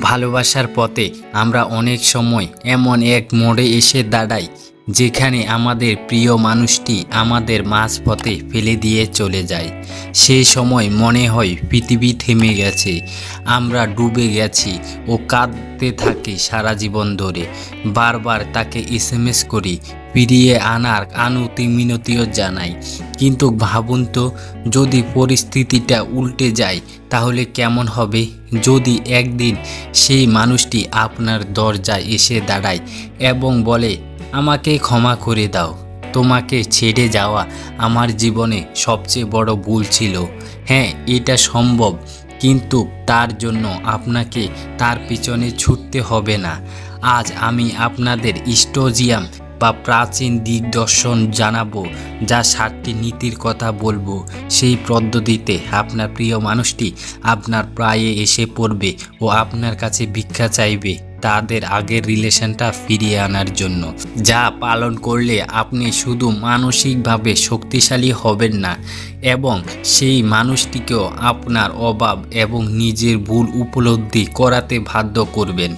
ভালোবাসার পথে আমরা অনেক সময় এমন এক মোড়ে এসে দাঁড়াই যেখানে আমাদের প্রিয় মানুষটি আমাদের মাঝপথে ফেলে দিয়ে চলে যায়। সেই সময় মনে হয় পৃথিবী থেমে গেছে। আমরা ডুবে গেছি ও কাঁদতে থাকি সারা জীবন ধরে। বারবার তাকে এস এম এস করি, ফিরিয়ে আনার আনুতি মিনতিও জানাই। কিন্তু ভাবুন তো, যদি পরিস্থিতিটা উল্টে যায়, তাহলে কেমন হবে? যদি একদিন সেই মানুষটি আপনার দরজায় এসে দাঁড়ায় এবং বলে আমাকে ক্ষমা করে দাও। তোমাকে ছেড়ে যাওয়া আমার জীবনে সবচেয়ে বড় ভুল ছিল। হ্যাঁ এটা সম্ভব, কিন্তু তার জন্য আপনাকে তার পিছনে ছুটতে হবে না। আজ আমি আপনাদের স্টোজিয়াম বা প্রাচীন দিগদর্শন জানাব, যা সাতটি নীতির কথা বলব। সেই পদ্ধতিতে আপনার প্রিয় মানুষটি আপনার প্রায়ে এসে পড়বে ও আপনার কাছে ভিক্ষা চাইবে। তাদের আগের রিলেশনটা ফিরিয়ে আনার জন্য। যা পালন করলে আপনি শুধু মানসিকভাবে শক্তিশালী হবেন না, এবং সেই মানুষটিকেও আপনার অভাব এবং নিজের ভুল উপলব্ধি করাতে বাধ্য করবেন।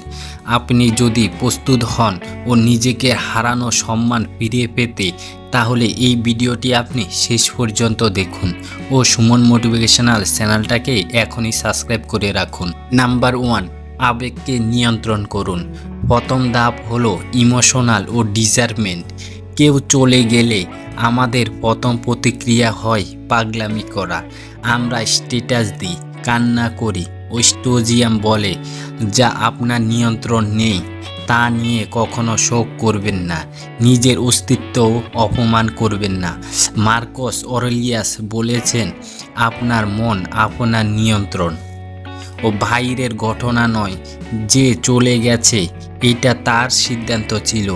আপনি যদি প্রস্তুত হন ও নিজেকে হারানো সম্মান ফিরিয়ে পেতে, তাহলে এই ভিডিওটি আপনি শেষ পর্যন্ত দেখুন ও সুমন মোটিভেশনাল চ্যানেলটাকে এখনই সাবস্ক্রাইব করে রাখুন। নাম্বার ওয়ান আবেগকে নিয়ন্ত্রণ করুন। প্রথম ধাপ হলো ইমোশনাল ও ডিজার্ভমেন্ট কেউ চলে গেলে আমাদের প্রথম প্রতিক্রিয়া হয় পাগলামি করা। আমরা স্ট্যাটাস দিই, কান্না করি। ওস্টোজিয়াম বলে, যা আপনার নিয়ন্ত্রণ নেই, তা নিয়ে কখনো শোক করবেন না। নিজের অস্তিত্বও অপমান করবেন না। মার্কস অরেলিয়াস বলেছেন, আপনার মন আপনার নিয়ন্ত্রণ। ও বাইরের ঘটনা নয় যে চলে গেছে, এটা তার সিদ্ধান্ত ছিল।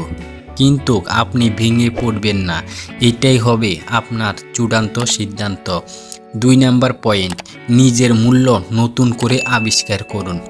কিন্তু আপনি ভেঙে পড়বেন না, এটাই হবে আপনার চূড়ান্ত সিদ্ধান্ত। দুই নাম্বার পয়েন্ট, নিজের মূল্য নতুন করে আবিষ্কার করুন।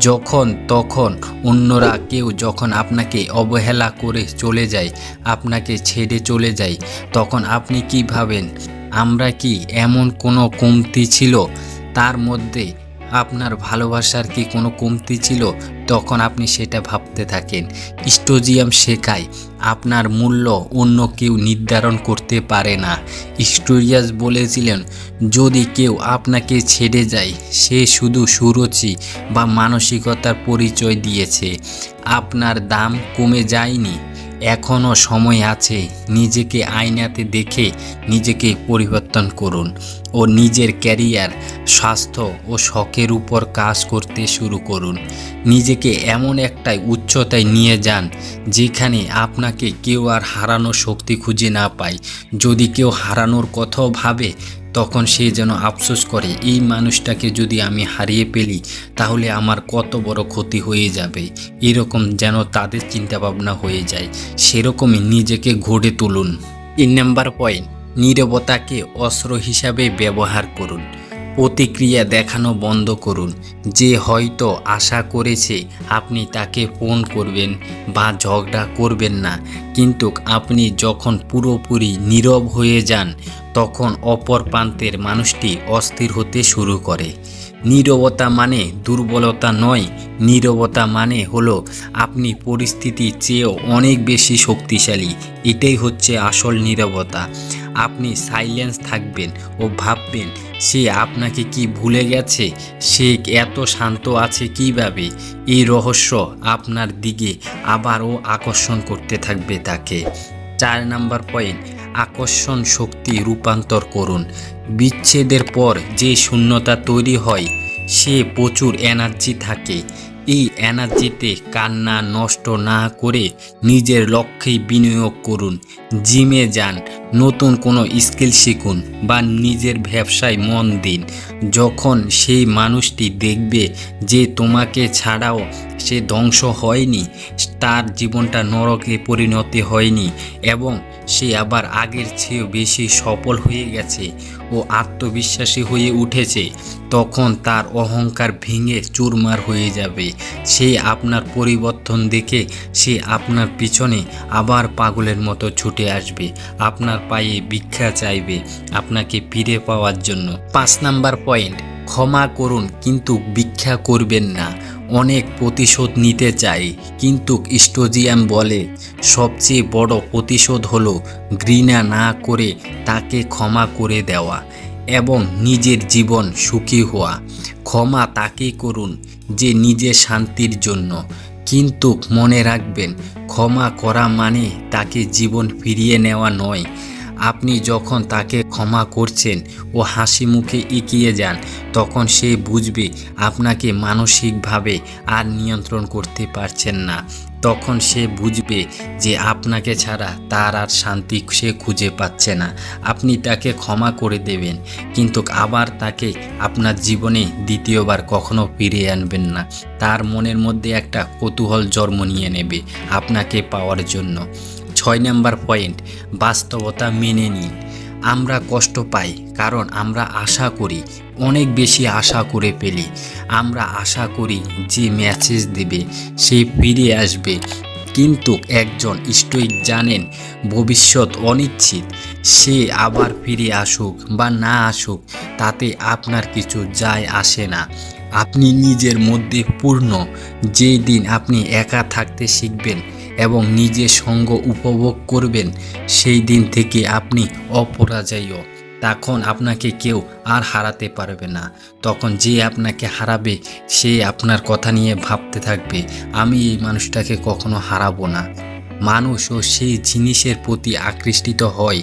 যখন তখন অন্যরা কেউ যখন আপনাকে অবহেলা করে চলে যায়, আপনাকে ছেড়ে চলে যায়, তখন আপনি কি ভাবেন, আমরা কি এমন কোনো কমতি ছিল? তার মধ্যে আপনার ভালোবাসার কি কোনো কমতি ছিল? তখন আপনি সেটা ভাবতে থাকেন। স্টোজিয়াম শেখায়, আপনার মূল্য অন্য কেউ নির্ধারণ করতে পারে না। স্টোরিয়াস বলেছিলেন, যদি কেউ আপনাকে ছেড়ে যায়, সে শুধু সুরুচি বা মানসিকতার পরিচয় দিয়েছে। আপনার দাম কমে যায়নি। এখনও সময় আছে নিজেকে আয়নাতে দেখে নিজেকে পরিবর্তন করুন ও নিজের ক্যারিয়ার, স্বাস্থ্য ও শখের উপর কাজ করতে শুরু করুন। নিজেকে এমন একটাই উচ্চতায় নিয়ে যান যেখানে আপনাকে কেউ আর হারানোর শক্তি খুঁজে না পায়। যদি কেউ হারানোর কথাও ভাবে তখন সে যেন আফসোস করে, এই মানুষটাকে যদি আমি হারিয়ে ফেলি, তাহলে আমার কত বড় ক্ষতি হয়ে যাবে। এরকম যেন তাদের চিন্তাভাবনা হয়ে যায়। সেরকমই নিজেকে গড়ে তুলুন। তিন নাম্বার পয়েন্ট নীরবতাকে অস্ত্র হিসাবে ব্যবহার করুন। প্রতিক্রিয়া দেখানো বন্ধ করুন। যে হয়তো আশা করেছে আপনি তাকে ফোন করবেন বা ঝগড়া করবেন না, কিন্তু আপনি যখন পুরোপুরি নীরব হয়ে যান, তখন অপর প্রান্তের মানুষটি অস্থির হতে শুরু করে। নীরবতা মানে দুর্বলতা নয়, নীরবতা মানে হলো আপনি পরিস্থিতির চেয়েও অনেক বেশি শক্তিশালী। এটাই হচ্ছে আসল নীরবতা। আপনি সাইলেন্স থাকবেন ও ভাববেন, সে আপনাকে কি ভুলে গেছে? সে এত শান্ত আছে কীভাবে? এই রহস্য আপনার দিকে আবারও আকর্ষণ করতে থাকবে তাকে। চার নাম্বার পয়েন্ট আকর্ষণ শক্তি রূপান্তর করুন। বিচ্ছেদের পর যে শূন্যতা তৈরি হয়, সে প্রচুর এনার্জি থাকে। এই এনার্জিতে কান্না নষ্ট না করে নিজের লক্ষ্যে বিনিয়োগ করুন। জিমে যান নতুন কোনো স্কিল শিখুন বা নিজের ব্যবসায় মন দিন। যখন সেই মানুষটি দেখবে যে তোমাকে ছাড়াও সে ধ্বংস হয়নি, তার জীবনটা নরকে পরিণতি হয়নি এবং সে আবার আগের চেয়েও বেশি সফল হয়ে গেছে ও আত্মবিশ্বাসী হয়ে উঠেছে, তখন তার অহংকার ভেঙে চুরমার হয়ে যাবে। সে আপনার পরিবর্তন দেখে সে আপনার পিছনে আবার পাগলের মতো ছুটে আসবে। আপনার পায়ে ভিক্ষা চাইবে আপনাকে ফিরে পাওয়ার জন্য। পাঁচ নাম্বার পয়েন্ট ক্ষমা করুন, কিন্তু ভিক্ষা করবেন না। অনেক প্রতিশোধ নিতে চাই, কিন্তু স্টোজিয়াম বলে, সবচেয়ে বড় প্রতিশোধ হলো ঘৃণা না করে তাকে ক্ষমা করে দেওয়া এবং নিজের জীবন সুখী হওয়া। ক্ষমা তাকেই করুন যে নিজের শান্তির জন্য, কিন্তু মনে রাখবেন, ক্ষমা করা মানে তাকে জীবন ফিরিয়ে নেওয়া নয়। আপনি যখন তাকে ক্ষমা করছেন ও হাসি মুখে এগিয়ে যান, তখন সে বুঝবে আপনাকে মানসিকভাবে আর নিয়ন্ত্রণ করতে পারছেন না। তখন সে বুঝবে যে আপনাকে ছাড়া তার আর শান্তি সে খুঁজে পাচ্ছে না। আপনি তাকে ক্ষমা করে দেবেন, কিন্তু আবার তাকে আপনার জীবনে দ্বিতীয়বার কখনো ফিরিয়ে আনবেন না। তার মনের মধ্যে একটা কৌতূহল জন্ম নিয়ে নেবে আপনাকে পাওয়ার জন্য। ছয় নাম্বার পয়েন্ট, বাস্তবতা মেনে নিন আমরা কষ্ট পাই, কারণ আমরা আশা করি, অনেক বেশি আশা করে ফেলি। আমরা আশা করি যে মেসেজ দেবে, সে ফিরে আসবে। কিন্তু একজন স্টোইক জানেন, ভবিষ্যৎ অনিশ্চিত। সে আবার ফিরে আসুক বা না আসুক, তাতে আপনার কিছু যায় আসে না। আপনি নিজের মধ্যে পূর্ণ। যেই দিন আপনি একা থাকতে শিখবেন এবং নিজের সঙ্গ উপভোগ করবেন, সেই দিন থেকে আপনি অপরাজয়। তখন আপনাকে কেউ আর হারাতে পারবে না। তখন যে আপনাকে হারাবে, সে আপনার কথা নিয়ে ভাবতে থাকবে, আমি এই মানুষটাকে কখনো হারাবো না। মানুষ ও সেই জিনিসের প্রতি আকৃষ্টিত হয়,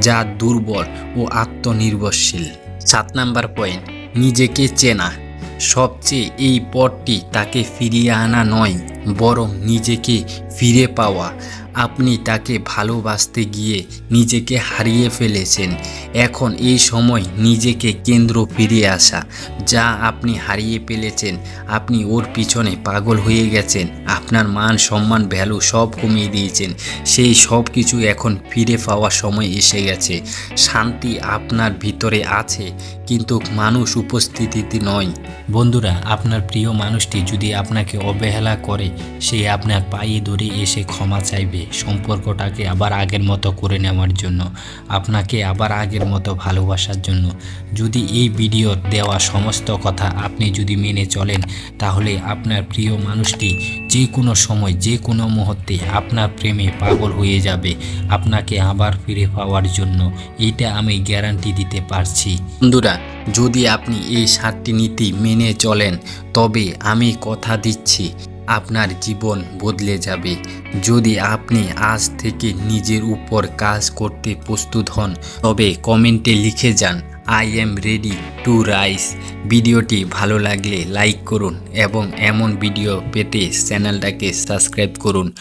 যা দুর্বল ও আত্মনির্ভরশীল। সাত নাম্বার পয়েন্ট, নিজেকে চেনা। সবচেয়ে এই পথটি তাকে ফিরিয়ে আনা নয়। বরং নিজেকে ফিরে পাওয়া। আপনি তাকে ভালোবাসতে গিয়ে নিজেকে হারিয়ে ফেলেছেন। এখন এই সময় নিজেকে কেন্দ্র ফিরে আসা, যা আপনি হারিয়ে ফেলেছেন। আপনি ওর পিছনে পাগল হয়ে গেছেন। আপনার মান সম্মান ভ্যালু সব কমিয়ে দিয়েছেন। সেই সব কিছু এখন ফিরে পাওয়ার সময় এসে গেছে। শান্তি আপনার ভিতরে আছে, কিন্তু মানুষ উপস্থিতিতে নয়। বন্ধুরা, আপনার প্রিয় মানুষটি যদি আপনাকে অবহেলা করে, সে আপনার পায়ে ধরে এসে ক্ষমা চাইবে। সম্পর্কটাকে আবার আগের মতো করে নেওয়ার জন্য, আপনাকে আবার আগের মতো ভালোবাসার জন্য। যদি এই ভিডিওর দেওয়া সমস্ত কথা আপনি যদি মেনে চলেন, তাহলে আপনার প্রিয় মানুষটি যে কোনো সময়, যে কোনো মুহূর্তে আপনার প্রেমে পাগল হয়ে যাবে। আপনাকে আবার ফিরে পাওয়ার জন্য এটা আমি গ্যারান্টি দিতে পারছি। বন্ধুরা, যদি আপনি এই সাতটি নীতি মেনে চলেন, তবে আমি কথা দিচ্ছি। আপনার জীবন বদলে যাবে। যদি আপনি আজ থেকে নিজের উপর কাজ করতে প্রস্তুত হন, তবে কমেন্টে লিখে যান I am ready to rise ভিডিওটি ভালো লাগলে লাইক করুন এবং এমন ভিডিও পেতে চ্যানেলটাকে সাবস্ক্রাইব করুন।